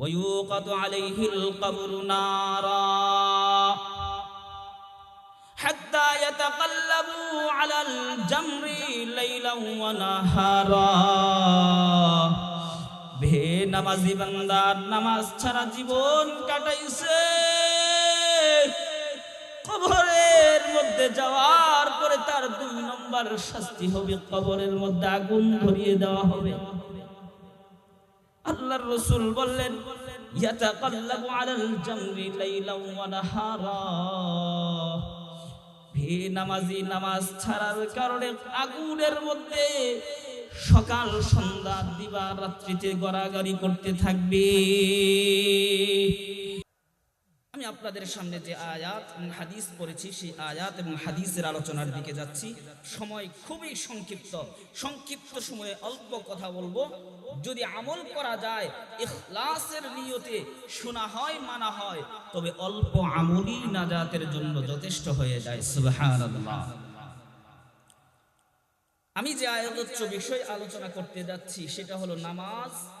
ويوقد عليه القبر نارا حتى يتقلبوا على الجمر ليلا ونهارا বে নামাজি বান্দার নামাজ ছাড়া জীবন কাটাইছে কবরের মধ্যে যাওয়ার পরে তার দুই নম্বর শাস্তি হবে কবরের মধ্যে আগুন ধরিয়ে দেওয়া হবে আল্লাহর রসুল বললেন ভে নামাজি, নামাজ ছাড়ার কারণে আগুনের মধ্যে সকাল, সন্ধ্যা দিবা রাত্রিতে গড়াগড়ি করতে থাকবে। আপনাদের সামনে যে আয়াত এবং হাদিস পড়েছি, সেই আয়াত এবং হাদিসের আলোচনার দিকে যাচ্ছি। সময় খুবই সংক্ষিপ্ত। সংক্ষিপ্ত সময়ে অল্প কথা বলব। যদি আমল করা যায়, ইখলাসের নিয়তে শোনা হয়, মানা হয়, তবে অল্প আমলই নাজাতের জন্য যথেষ্ট হয়ে যায়। সুবহানাল্লাহ। আমি যে আয়ালোচ্য বিষয় আলোচনা করতে যাচ্ছি, সেটা হলো নামাজ।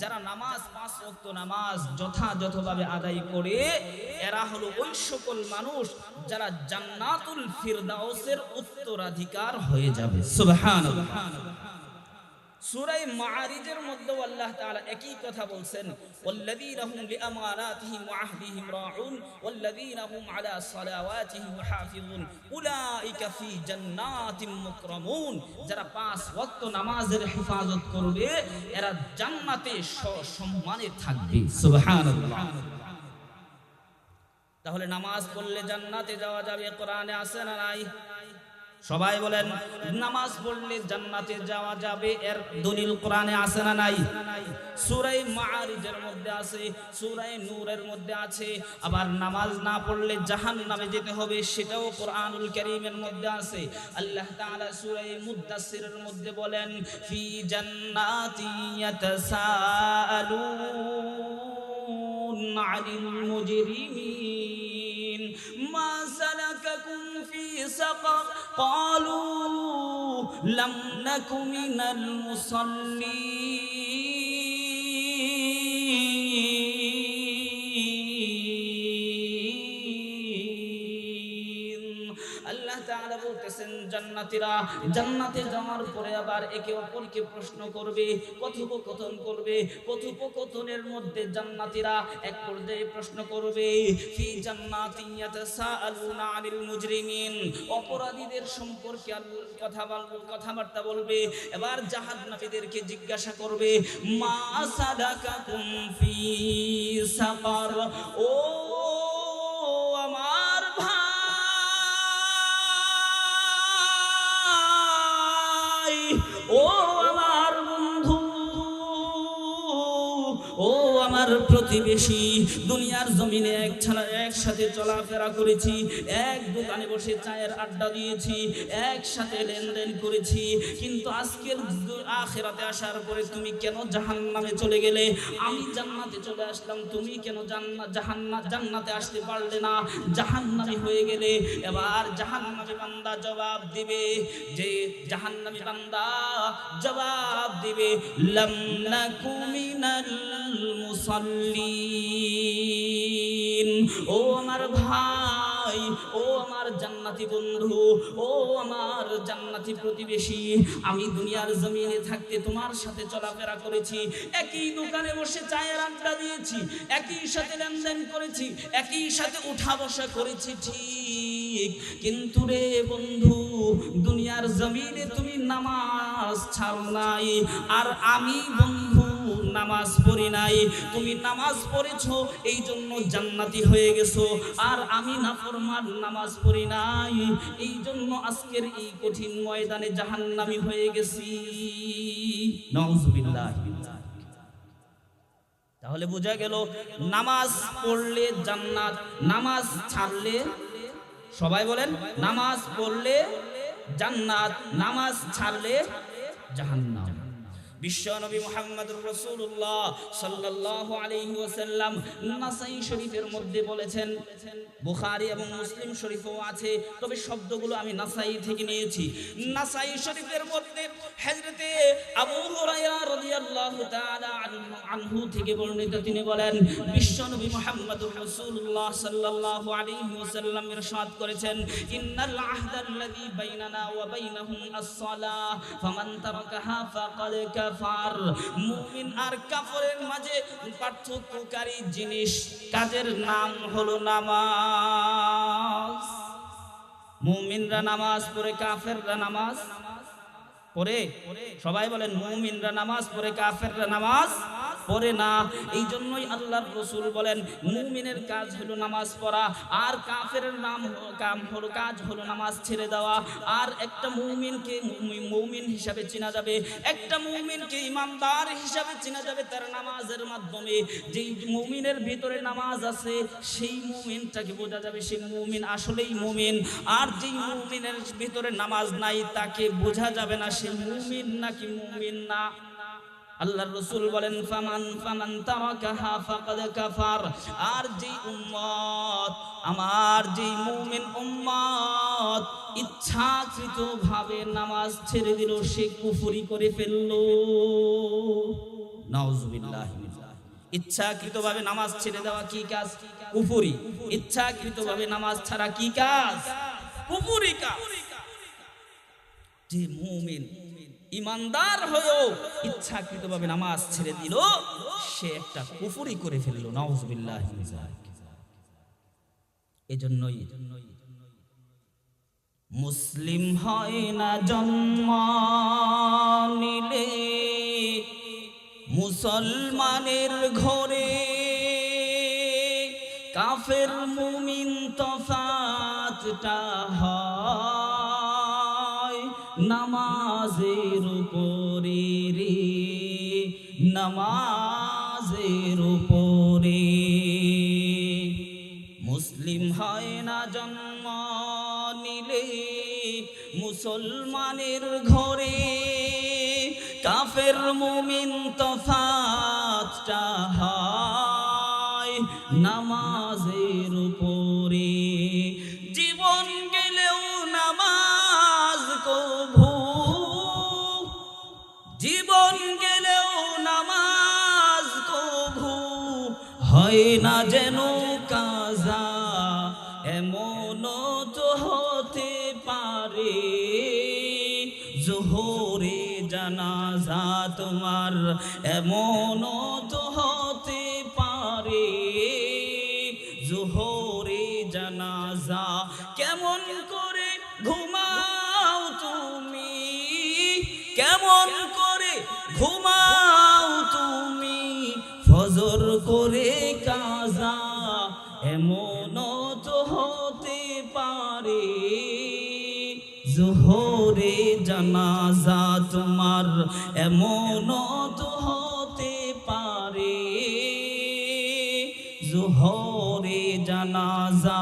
যারা নামাজ, পাঁচ রক্ত নামাজ যথাযথভাবে আদায় করে, এরা হলো ওই সকল মানুষ যারা জান্নাতুল ফিরদাউসের উত্তরাধিকার হয়ে যাবে। সুবহানাল্লাহ। সূরায়ে মাআরিজের মধ্যে আল্লাহ তাআলা একই কথা বলছেন ওয়াল্লাযীনা হুম লিআমানাতিহিম ওয়া আহদিহিম রাউন, ওয়াল্লাযীনা হুম আলা সালাওয়াতিহিম মুহাফিজুন উলাইকা ফি জান্নাতিম মুকরামুন। যারা পাঁচ ওয়াক্ত নামাজের হেফাজত করবে, এরা জান্নাতে সম্মানে থাকবে। সুবহানাল্লাহ। তাহলে নামাজ পড়লে জান্নাতে যাওয়া যাবে, কোরআনে আছে না নাই? সবাই বলেন, নামাজ পড়লে জান্নাতে যাওয়া যাবে, এর দলিল কোরআনে আছে না নাই? সুরাই মাআরিজের মধ্যে আছে সূরায়ে নূরের মধ্যে আছে, আবার নামাজ না পড়লে জাহান্নামে যেতে হবে, সেটাও কোরআনুল কারীমের মধ্যে আছে। আল্লাহ তাআলা সুরাই মুদ্দাসসিরের মধ্যে বলেন, ফি জান্নাতি ইয়াতাসাআলুন আনিল মুজরিমিন। মা সালাকাকুম ফি সাকার। قالوا لم نك من المصلين. জান্নাতীরা জান্নাতে যাওয়ার পরে আবার একে অপরকে প্রশ্ন করবে, কথোপকথন করবে, কথোপকথনের মধ্যে জান্নাতীরা এক পর্যায়ে প্রশ্ন করবে, ফি জান্নাতিন ইয়াতাসাআলুনা আনিল মুজরিমিন। অপরাধীদের সম্পর্কে কথা কথাবার্তা বলবে, এবার জাহান্নামীদেরকে জিজ্ঞাসা করবে, মা সাদাকাকুম ফি ও প্রতিবেশী দুনিয়ার জমিনে এক ছাড়া একসাথে চলাফেরা করেছি, এক দোকানে বসে চায়ের আড্ডা দিয়েছি, একসাথে লেনদেন করেছি। কিন্তু আজকের আখেরাতে আসার পরে তুমি কেন জাহান্নামে চলে গেলে? আমি জান্নাতে চলে আসলাম, তুমি কেন জান্নাত জাহান্নাত জান্নাতে আসতে পারলে না? জাহান্নামী হয়ে গেলে, এবার জাহান্নামী বান্দা জবাব দিবে যে, জাহান্নামী বান্দা জবাব দিবে, লাম নাকু মিনাল ও আমার ভাই, ও আমার জান্নাতি বন্ধু, ও আমার জান্নাতি প্রতিবেশী, আমি দুনিয়ার জমিনে থাকতে তোমার সাথে চলাফেরা করেছি, একই দোকানে বসে চায়ের আড্ডা দিয়েছি, একই সাথে লেনদেন করেছি, একই সাথে উঠা বসা করেছি, ঠিক। কিন্তু রে বন্ধু, দুনিয়ার জমিনে তুমি নামাজ ছাড়ো নাই, আর আমি বন্ধু নামাজ পড়ি নাই। তুমি নামাজ পড়েছো এই জন্য জান্নাতি হয়ে গেছো। আর আমি নাফরমান নামাজ পড়ি নাই এই জন্য আজকের এই কঠিন ময়দানে জাহান্নামি হয়ে গেছি। তাহলে বোঝা গেল, নামাজ পড়লে জান্নাত, নামাজ ছাড়লে, সবাই বলেন, নামাজ পড়লে জান্নাত, নামাজ ছাড়লে জাহান্নাম। বিশ্ব নবী মুহাম্মদুর রাসূলুল্লাহ সাল্লাল্লাহু আলাইহি ওয়াসাল্লাম নাসাই শরীফের মধ্যে বলেছেন, বুখারি এবং মুসলিম শরীফও আছে, তবে শব্দগুলো আমি নাসাই থেকে নিয়েছি। নাসাই শরীফের মধ্যে হযরতে আবু হুরায়রা রাদিয়াল্লাহু তাআলা আনহু- থেকে বর্ণিত তিনি বলেন বিশ্ব নবী মুহাম্মদুর রাসূলুল্লাহ সাল্লাল্লাহু আলাইহি ওয়াসাল্লাম ইরশাদ করেছেন, ইন্নাল আহদাল্লাযী বাইনানা ওয়া বাইনাহুম আস-সালাহ, ফামান তারাকাহা ফাকাদ কাফার। মুমিন আর কাফরের মাঝে পার্থক্যকারী জিনিস, কাজের নাম হলো নামাজ। মুমিনরা নামাজ পড়ে, কাফেররা নামাজ পড়ে। সবাই বলেন, মুমিনরা নামাজ পড়ে, কাফেররা নামাজ পড়ে না। এই জন্যই আল্লাহর রসুল বলেন, মুমিনের কাজ হলো নামাজ পড়া, আর কাফের নাম কাম হলো, কাজ হলো নামাজ ছেড়ে দেওয়া। আর একটা মুমিনকে মুমি- মুমিন হিসাবে চেনা যাবে, একটা মুমিনকে ইমানদার হিসাবে চেনা যাবে তার নামাজের মাধ্যমে। যেই মুমিনের ভিতরে নামাজ আছে, সেই মুমিনটাকে বোঝা যাবে সেই মুমিন আসলেই মুমিন। আর যেই মুমিনের ভিতরে নামাজ নাই, তাকে বোঝা যাবে না সে মুমিন নাকি মুমিন না। আল্লাহর রাসূল বলেন, ফামান ফামান তারাকাহা ফাকাদ কাফার। আর যেই উম্মত, আমার যেই মুমিন উম্মত, ইচ্ছাকৃতভাবে নামাজ ছেড়ে দিল, সে কুফরি করে ফেলল। নাউজুবিল্লাহ ইচ্ছাকৃতভাবে নামাজ ছেড়ে দেওয়া কি কাজ? কুফরি। ইচ্ছাকৃতভাবে নামাজ ছাড়া কি কাজ? কুফরি কাজ। যে মুমিন ইমানদার হয়েও ইচ্ছাকৃতভাবে নামাজ ছেড়ে দিল, সে একটা কুফরি করে ফেলল, নাউজুবিল্লাহ এজন্যই মুসলিম হয় না জন্ম নিলে, মুসলমানের ঘরে কাফের মুমিন তফাতটা হয়। নামাজের উপরে রে, নামাজের উপরে। মুসলিম হয় না জন্ম নিলে মুসলমানের ঘরে, কাফের মুমিন তফাতটা যেন কাজা এমন তো হতে পারে। জোহরে জানাজা তোমার এমন জোহরে জানাজা তোমার এমন তো হতে পারে। জোহরে জানাজা,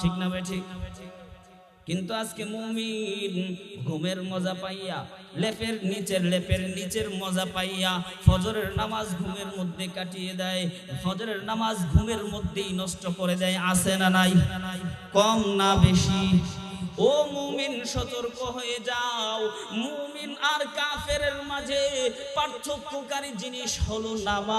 ঠিক না ভাই ঠিক? কিন্তু আজকে মুমিন ঘুমের মজা পাইয়া, লেপের নিচের লেপের নিচের মজা পাইয়া ফজরের নামাজ ঘুমের মধ্যে কাটিয়ে দেয়। ফজরের নামাজ ঘুমের মধ্যেই নষ্ট করে দেয়। আসে না নাই? কম না বেশি? ও মুমিন, সতর্ক হয়ে যাও। মুমিন আর কাফের মাঝে পার্থক্যকারী জিনিস হলো নামাজ।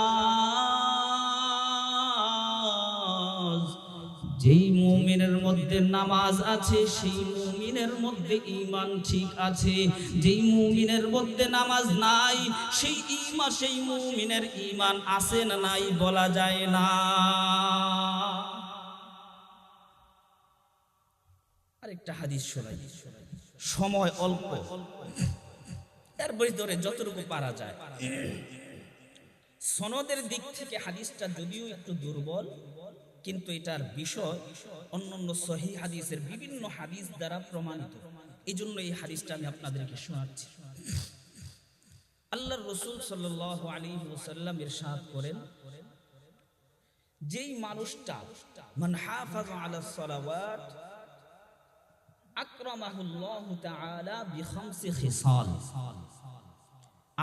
যেই মুমিনের মধ্যে নামাজ আছে, সেই মুমিনের মধ্যে ইমান ঠিক আছে। যেই মুমিনের মধ্যে নামাজ নাই, সেই ঈমান সেই মুমিনের ইমান আছে না নাই বলা যায় না। আরেকটা হাদিস শোনাই। সময় অল্প। এরপরে ধরে যতটুকু পারা যায়। সনদের দিক থেকে হাদিসটা যদিও একটু দুর্বল, কিন্তু এটার বিষয় অন্যান্য সহি হাদিসের বিভিন্ন হাদিস দ্বারা প্রমাণিত। এই জন্য এই হাদিসটা আমি আপনাদেরকে শোনাচ্ছি। আল্লাহর রসুল সাল্লাহ আলী ওসাল্লাম ইরশাদ করেন, যেই মানুষটা, মান হাফাজ আলা সালাওয়াত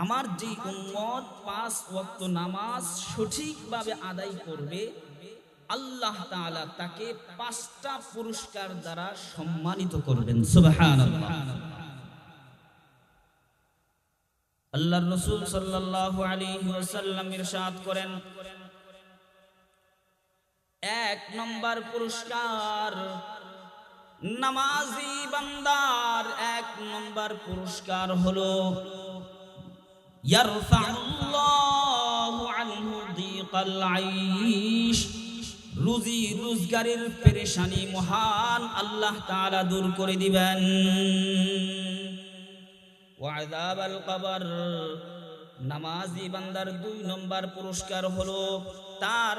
আমার যে উম্মত পাঁচ ওয়াক্ত নামাজ সঠিকভাবে আদায় করবে, আল্লাহ তাকে পাঁচটা পুরস্কার দ্বারা সম্মানিত করবেন। আল্লাহর রাসূল ইরশাদ করেন, এক নম্বর পুরস্কার নামাজি বান্দার এক নম্বর পুরস্কার হলো রুজি রোজগারের পেরেশানি মহান আল্লাহ তাআলা দূর করে দিবেন। ওয়াযাব আল কবর। নামাজি বান্দার দুই নম্বর পুরস্কার হলো তার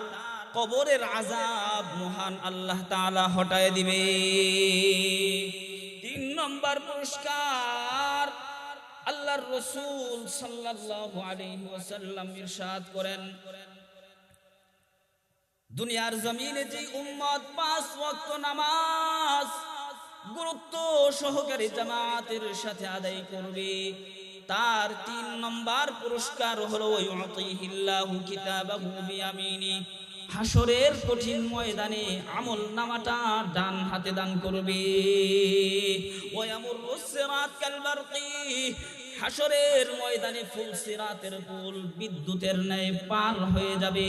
কবরের আজাব মহান আল্লাহ তাআলা হটায় দিবে। তিন নম্বর পুরস্কার আল্লাহর রসুল সাল্লাল্লাহু ইরশাদ করেন। দুনিয়ার জমিনে যে উম্মত পাঁচ ওয়াক্ত নামাজ গুরুত্ব সহকারে জামাতের সাথে আদায় করবে, তার তিন নম্বর পুরস্কার হলো ইউতিহিল্লাহু কিতাবাহু বিয়ামিনি হাসরের কঠিন ময়দানে আমল নামাটা ডান হাতে দান করবে। হাসরের ময়দানে ফুল সিরাতের পুল বিদ্যুতের ন্যায় পার হয়ে যাবে।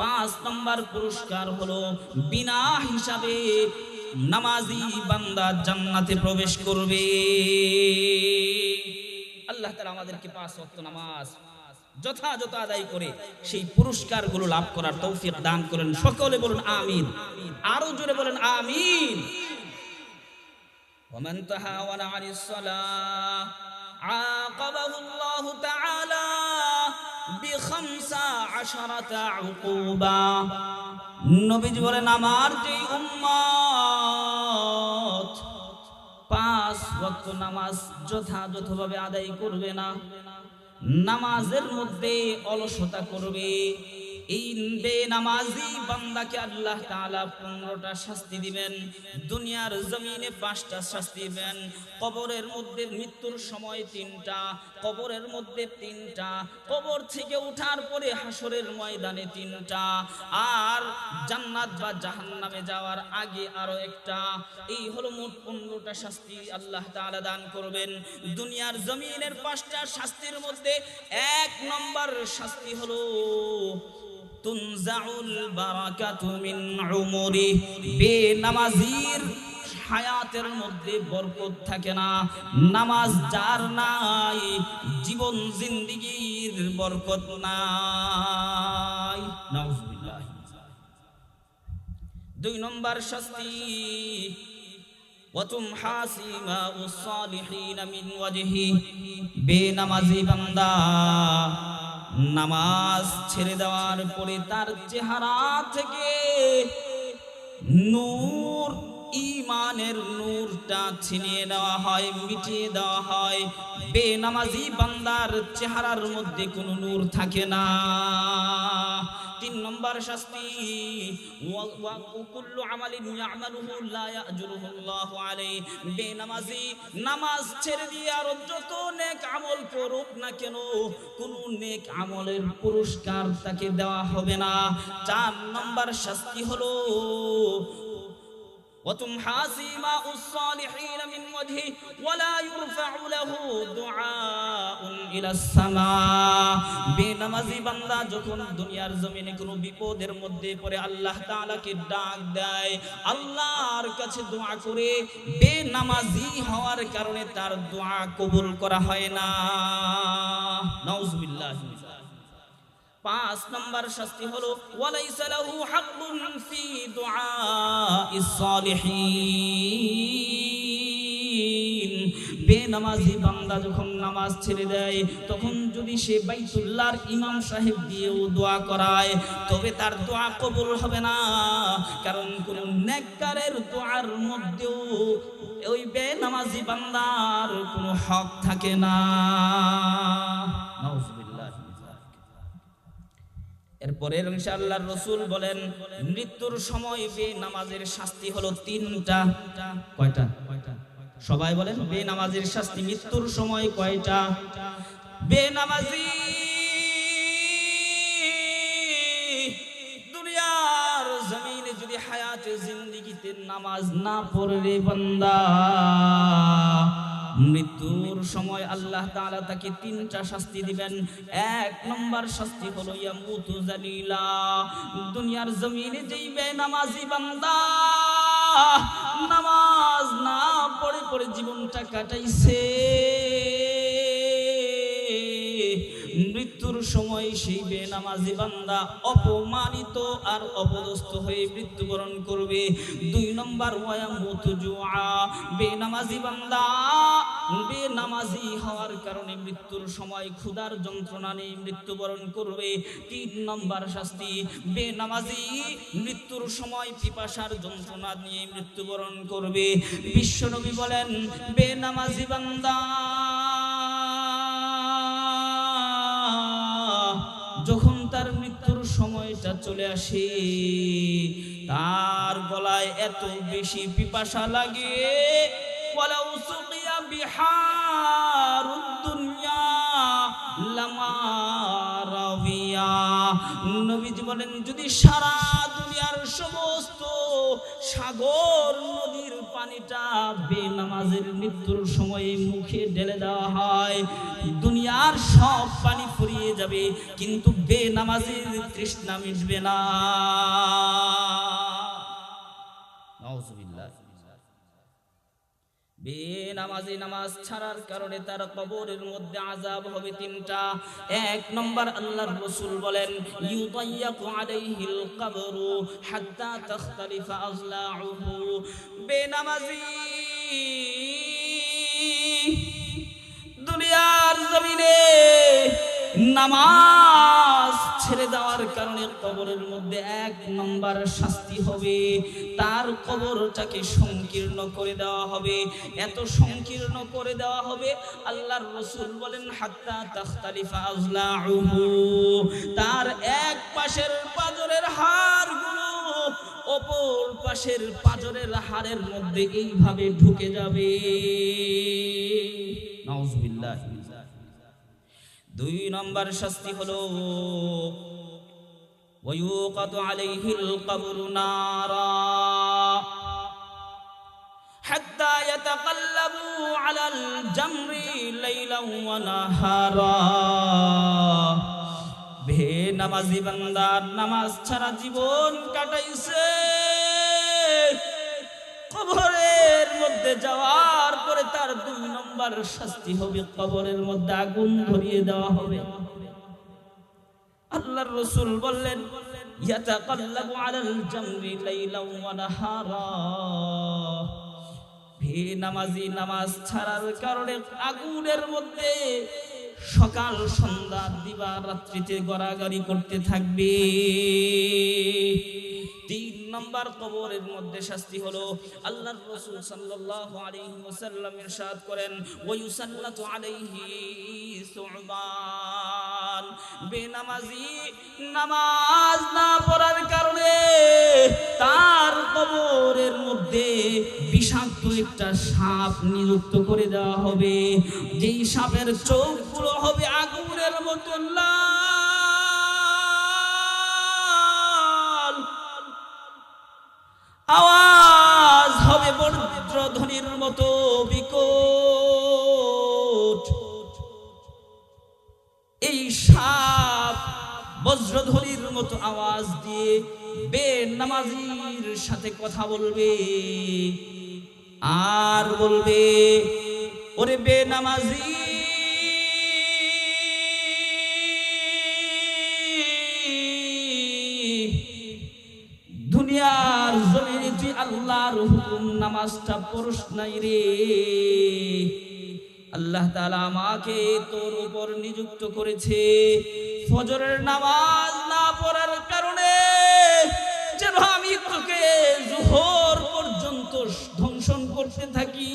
পাঁচ নম্বর পুরস্কার হলো বিনা হিসাবে নামাজি বান্দা জান্নাতে প্রবেশ করবে। আল্লাহ তাআলা আমাদেরকে পাঁচ ওয়াক্ত নামাজ যথাযথ আদায় করে সেই পুরস্কারগুলো লাভ করার তৌফিক দান করেন সকলে বলুন আমিন আরো জোরে বলেন আমিন ومن تهاون عن الصلاة عاقبه الله تعالى بخمس عشرة عقوبة নবীজি বলেন আমার যে উম্মত পাঁচ ওয়াক্ত নামাজ যথাযথভাবে আদায় করবে না নামাজের মধ্যে অলসতা করবে। এই বান্দাকে আল্লাহ শাস্তি দিবেন, দুনিয়ার পাঁচটা শাস্তি দিবেন, কবরের মধ্যে মৃত্যুর সময় তিনটা, কবরের মধ্যে তিনটা, কবর থেকে উঠার পরে হাসরের ময়দানে তিনটা, আর জান্নাত বা জাহান্নামে যাওয়ার আগে আরও একটা। এই হলো মোট পনেরোটা শাস্তি আল্লাহ তাআলা দান করবেন। দুনিয়ার জমিনের পাঁচটা শাস্তির মধ্যে এক নম্বর শাস্তি হলো তুনজাউল বারাকাতু মিন হায়াতের মধ্যে বরকত থাকে না। নামাজ যার নাই, জীবন জিন্দিগির বরকত নাই। দুই নম্বর শাস্তি বেনামাজি বান্দা নামাজ ছেড়ে দেওয়ার পরে তার চেহারা থেকে নূর ইমানের নূরটা ছিনিয়ে দেওয়া হয়, মিটিয়ে দেওয়া হয়। বেনামাজি বান্দার চেহারার মধ্যে কোনো নূর থাকে না। তিন নম্বর শাস্তি পুরস্কার তাকে দেওয়া হবে না। চার নম্বর শাস্তি হলো وتمحى ماء الصالحين من وجهه ولا يرفع له دعاء إلى السماء বেনামাজি বান্দা যখন দুনিয়ার জমিনে কোনো বিপদের মধ্যে পড়ে আল্লাহ তাআলাকে ডাক দেয় আল্লাহর কাছে দোয়া করে বেনামাজি হওয়ার কারণে তার দোয়া কবুল করা হয় না নাউজুবিল্লাহ পাঁচ নম্বর শাস্তি হলো বেনামাজি বান্দা যখন নামাজ ছেড়ে দেয়, তখন যদি সে বাইতুল্লাহর ইমাম সাহেব দিয়েও দোয়া করায়, তবে তার দোয়া কবুল হবে না। কারণ কোন নেককারের দোয়ার মধ্যেও ওই বেনামাজি বান্দার কোনো হক থাকে না। এরপরে ইনশাআল্লাহ রসুল বলেন, মৃত্যুর সময় বে নামাজের শাস্তি হলো তিনটা। কয়টা? সবাই বলেন বে নামাজের শাস্তি মৃত্যুর সময় কয়টা? বে নামাজি দুনিয়ার জমিনে যদি হায়াতে জিন্দিগিতে নামাজ না পড়লে বান্দা মৃত্যুর সময় আল্লাহ তাআলা তাকে তিনটা শাস্তি দিবেন। এক নম্বর শাস্তি হলো, ইয়ামুতু জালিলা। দুনিয়ার জমিনে যেই বেনামাজি বান্দা নামাজ না পড়ে পড়ে জীবনটা কাটাইছে, মৃত্যুর সময় সেই বেনামাজি বান্দা অপমানিত আর অপদস্থ হয়ে মৃত্যুবরণ করবে। দুই নম্বর, ওয়ায়ামুতু জুআ বেনামাজি বান্দা বেনামাজি হওয়ার কারণে মৃত্যুর সময় ক্ষুধার যন্ত্রণা নিয়ে মৃত্যুবরণ করবে। তিন নম্বর শাস্তি, বেনামাজি মৃত্যুর সময় পিপাসার যন্ত্রণা নিয়ে মৃত্যুবরণ করবে। বিশ্বনবী বলেন, বেনামাজি বান্দা, যখন তার মৃত্যুর সময়টা চলে আসে, তার গলায় এত বেশি পিপাসা লাগে, ওয়ালাউ সুকিয়া রাবিয়া নবীজি বলেন, যদি সারা দুনিয়ার সমস্ত সাগর নদীর পানিটা বেনামাজের মৃত্যুর সময়ে মুখে ঢেলে দেওয়া হয়, দুনিয়ার সব পানি ফুরিয়ে যাবে, কিন্তু বেনামাজের তৃষ্ণা মিটবে না। বেনামাজি নামাজ ছাড়ার কারণে তার কবরের মধ্যে আজাব হবে তিনটা। এক নম্বর আল্লাহর রাসূল বলেন, ইউতাইয়াকু আলাইহিল কবরু হাত্তা তাখতালিফা আযলাউহু বেনামাজি দুনিয়ার জমিনে নামাজ ছেড়ে দেওয়ার কারণে কবরের মধ্যে এক নম্বর শাস্তি হবে। তার কবরটাকে সংকীর্ণ করে দেওয়া হবে। এত সংকীর্ণ করে দেওয়া হবে, আল্লাহর রসুল বলেন, হাত্তা তার এক পাশের পাজরের হাড়গুলো অপর পাশের পাজরের হাড়ের মধ্যে এইভাবে ঢুকে যাবে। দুই নম্বর শাস্তি হলো ويوقد عليه القبر نارا حتى يتقلبوا على الجمر ليلا ونهارا বে নামাজি বান্দার নামাজ ছাড়া জীবন কাটাইছে কবরের মধ্যে যাওয়ার পরে তার দুই নম্বর শাস্তি হবে কবরের মধ্যে আগুন ধরিয়ে দেওয়া হবে আল্লাহর রসুল বললেন নামাজি ছাড়ার কারণে আগুনের মধ্যে সকাল, সন্ধ্যা রাত্রিতে গড়াগড়ি করতে থাকবে। তিন নম্বর কবরের মধ্যে শাস্তি হলো, আল্লাহর রাসূল সাল্লাল্লাহু আলাইহি ওয়াসাল্লাম করেন, ওয়া ইউসাল্লাতু আলাইহি সুবান বেনামাজি নামাজ না পড়ার কারণে তার কবরের মধ্যে বিষাক্ত একটা সাপ নিযুক্ত করে দেওয়া হবে। যেই সাপের চোখগুলো হবে আগুনের মতো লাল। আওয়াজ হবে বজ্রধ্বনির মতো। মতো আওয়াজ দিয়ে বে নামাজির সাথে কথা বলবে। আর বলবে, ওরে বে নামাজি, দুনিয়ার জমিনে তুই আল্লাহর হুকুম নামাজটা পড়স নাই রে। আল্লাহ তাআলা আমাকে তোর উপর নিযুক্ত করেছে। ফজরের নামাজ তোকে জোহর পর্যন্ত ধ্বংসন করতে থাকি।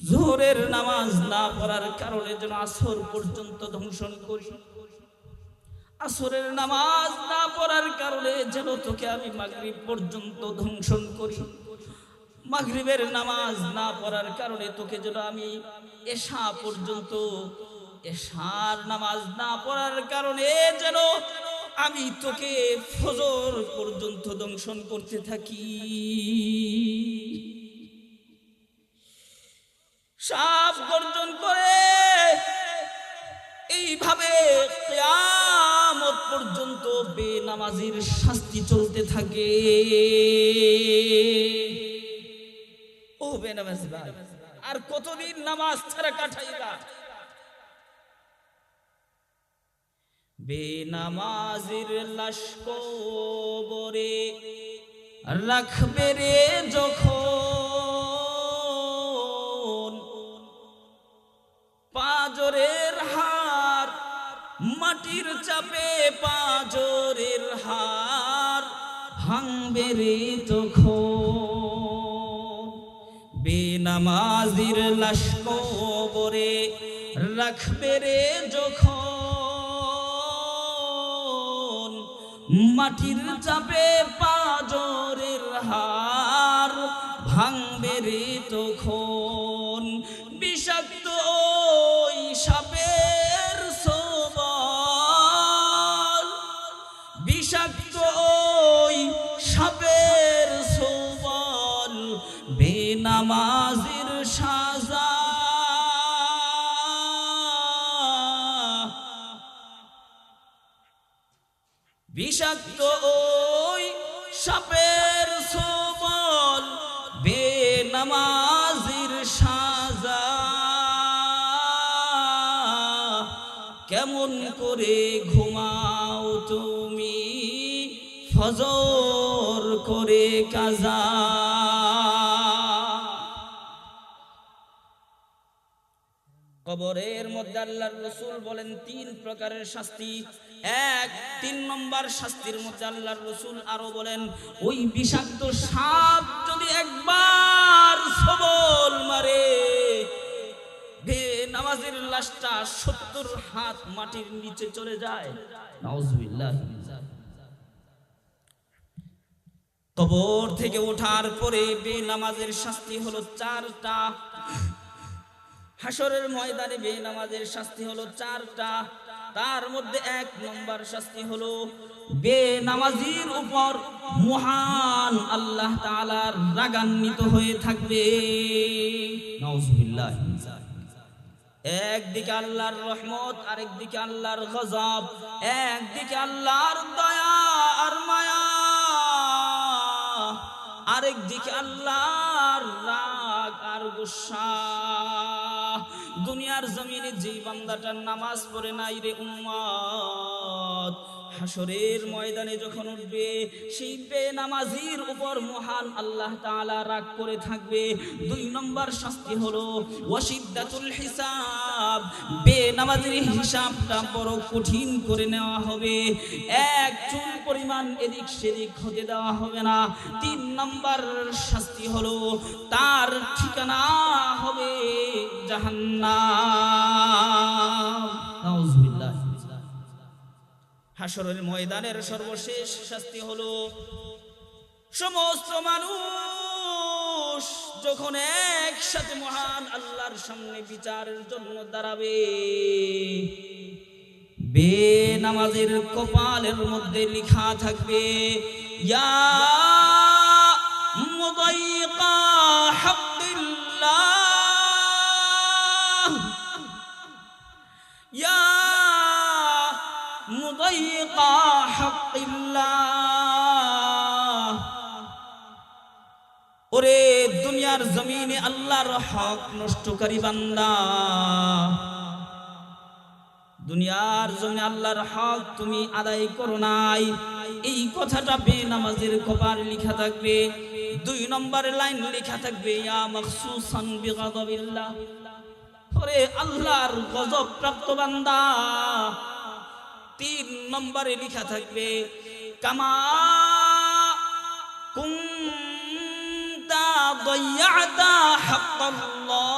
জোহরের নামাজ না পড়ার কারণে যেন আসর পর্যন্ত ধ্বংসন করি। আসরের নামাজ না পড়ার কারণে যেন তোকে আমি মাগরিব পর্যন্ত ধ্বংসন করি। মাগরিবের নামাজ না পড়ার কারণে তোকে যেন আমি এশা পর্যন্ত, এশার নামাজ না পড়ার কারণে যেন আমি তোকে ফজর পর্যন্ত দংশন করতে থাকি। সাপ গর্জন করে, এইভাবে কিয়ামত পর্যন্ত বেনামাজির শাস্তি চলতে থাকে। ও বেনামাজি আর কতদিন নামাজ ছাড়া কাটাইবা? বেনামাজির লাশ কবরে রাখবে রে যখন পাজরের হার, মাটির চাপে পাজরের হার ভাঙবে রে বেনামাজির লাশ কবরে রাখবে রে যখন মাটির চাপে পাজরের হার ভাঙবে রে তখন। সাপের সবল বেনামাজির সাজা। কেমন করে ঘুমাও তুমি, ফজর করে কাজা। কবরের মধ্যে আল্লাহর রসুল বলেন, তিন প্রকারের শাস্তি। এক, তিন নম্বর শাস্তির মধ্যে আল্লাহর রসুল আরও বলেন, ওই বিষাক্ত সাপ যদি একবার সবল মারে হাসরের ময়দানে বে নামাজের শাস্তি হলো চারটা। তার মধ্যে এক নম্বর শাস্তি হলো বে নামাজির উপর মহান আল্লাহ তালার রাগান্বিত হয়ে থাকবে। নাউজুবিল্লাহ। একদিকে আল্লাহর রহমত, আরেকদিকে আল্লাহর গজব, একদিকে আল্লাহর দয়া আর মায়া, আরেকদিকে আল্লাহর রাগ আর গুসা। দুনিয়ার জমিনে যেই বান্দাটার নামাজ পড়ে নাই রে উম্মত হাসরের ময়দানে যখন উঠবে, সেই বে নামাজির উপর মহান আল্লাহ তাআলা রাগ করে থাকবে। দুই নম্বর শাস্তি হলো ওয়াসিদ্দাতুল হিসাব। বে নামাজির হিসাবটা বড় কঠিন করে নেওয়া হবে। এক চুল পরিমাণ এদিক সেদিক হতে দেওয়া হবে না। তিন নম্বর শাস্তি হলো তার ঠিকানা হবে জাহান্নাম। হাসরের ময়দানের সর্বশেষ শাস্তি হলো সমস্ত মানুষ যখন একসাথে মহান আল্লাহর সামনে বিচারের জন্য দাঁড়াবে বে নামাজের কপালের মধ্যে লিখা থাকবে, ইয়া আল্লাহর হক নষ্টকারী বান্দা। দুনিয়ার জমিনে আল্লাহর হক তুমি আদায় করো নাই। এই কথাটা বেনামাজের কপার লেখা থাকবে, দুই নম্বরের লাইন লেখা থাকবে, ইয়া মখসুসান বিগাদাবিল্লাহ। ওরে আল্লাহর গজব প্রাপ্ত বান্দা। তিন নম্বরে লেখা থাকবে, কামা ضيعت حق الله.